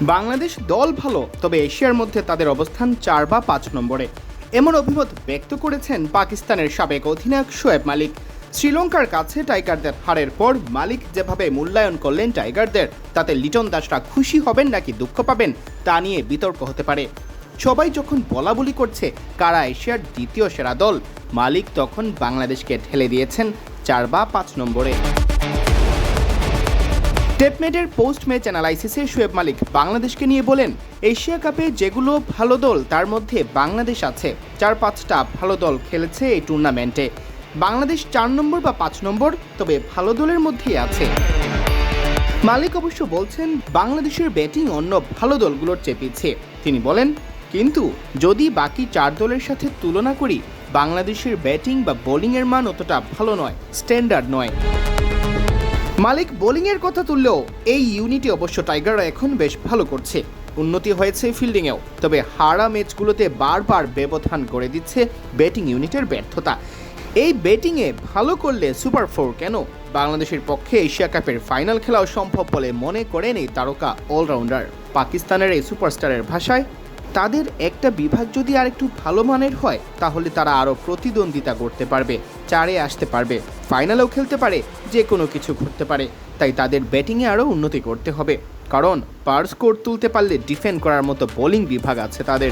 বাংলাদেশ দল ভালো, তবে এশিয়ার মধ্যে তাদের অবস্থান চার বা পাঁচ নম্বরে। এমন অভিমত ব্যক্ত করেছেন পাকিস্তানের সাবেক অধিনায়ক শোয়েব মালিক। শ্রীলঙ্কার কাছে টাইগারদের হারের পর মালিক যেভাবে মূল্যায়ন করলেন টাইগারদের, তাতে লিটন দাসরা খুশি হবেন নাকি দুঃখ পাবেন, তা নিয়ে বিতর্ক হতে পারে। সবাই যখন বলা বলি করছে কারা এশিয়ার দ্বিতীয় সেরা দল, মালিক তখন বাংলাদেশকে ঠেলে দিয়েছেন চার বা পাঁচ নম্বরে। টেপমেটের পোস্ট ম্যাচ অ্যানালাইসিসে শোয়েব মালিক বাংলাদেশকে নিয়ে বলেন, এশিয়া কাপে যেগুলো ভালো দল, তার মধ্যে বাংলাদেশ আছে। চার পাঁচটা ভালো দল খেলেছে এই টুর্নামেন্টে। বাংলাদেশ চার নম্বর বা পাঁচ নম্বর, তবে ভালো দলের মধ্যেই আছে। মালিক অবশ্য বলছেন, বাংলাদেশের ব্যাটিং অন্য ভালো দলগুলোর চেয়ে তিনি বলেন, কিন্তু যদি বাকি চার দলের সাথে তুলনা করি, বাংলাদেশের ব্যাটিং বা বোলিংয়ের মান অতটা ভালো নয়, স্ট্যান্ডার্ড নয়। মালিক বোলিংয়ের কথা তুললেও এই ইউনিটে অবশ্য টাইগাররা এখন বেশ ভালো করছে। উন্নতি হয়েছে ফিল্ডিংয়েও, তবে হারা ম্যাচগুলোতে বারবার ব্যবধান করে দিচ্ছে ব্যাটিং ইউনিটের ব্যর্থতা। এই ব্যাটিংয়ে ভালো করলে সুপার ফোর কেন? বাংলাদেশের পক্ষে এশিয়া কাপের ফাইনাল খেলাও সম্ভব বলে মনে করেন এই তারকা অলরাউন্ডার। পাকিস্তানের এই সুপারস্টারের ভাষায় তাদের একটা বিভাগ যদি আরেকটু ভালো মানের হয়, তাহলে তারা আরও প্রতিদ্বন্দ্বিতা করতে পারবে, চারে আসতে পারবে, ফাইনালেও খেলতে পারে যে কোনো কিছু ঘটতে পারে। তাই তাদের ব্যাটিংয়ে আরও উন্নতি করতে হবে। কারণ পার স্কোর তুলতে পারলে ডিফেন্ড করার মতো বোলিং বিভাগ আছে তাদের।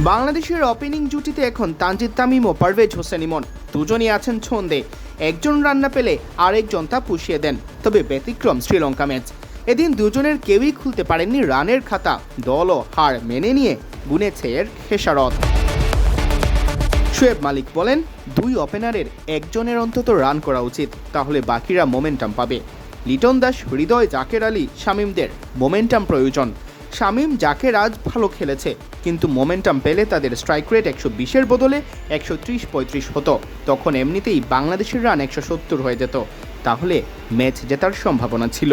বাংলাদেশের ওপেনিং জুটিতে এখন তানজিদ তামিম ও পারভেজ হোসেন ইমন, দুজনই আছেন ছন্দে। একজন রান্না পেলে আরেকজন তা পুষিয়ে দেন। তবে ব্যতিক্রম শ্রীলঙ্কা ম্যাচ। এদিন দুজনের কেউই খুলতে পারেননি রানের খাতা। দলও হার মেনে নিয়ে গুনেছে এর খেসারত। শোয়েব মালিক বলেন, দুই ওপেনারের একজনের অন্তত রান করা উচিত, তাহলে বাকিরা মোমেন্টাম পাবে। লিটন দাস, হৃদয় জাকের আলী, শামিমদের মোমেন্টাম প্রয়োজন। শামিম, জাকের আজ ভালো খেলেছে, কিন্তু মোমেন্টাম পেলে তাদের স্ট্রাইক রেট একশো বিশের বদলে একশো ত্রিশ পঁয়ত্রিশ হতো। তখন এমনিতেই বাংলাদেশের রান একশো সত্তর হয়ে যেত। তাহলে ম্যাচ জেতার সম্ভাবনা ছিল।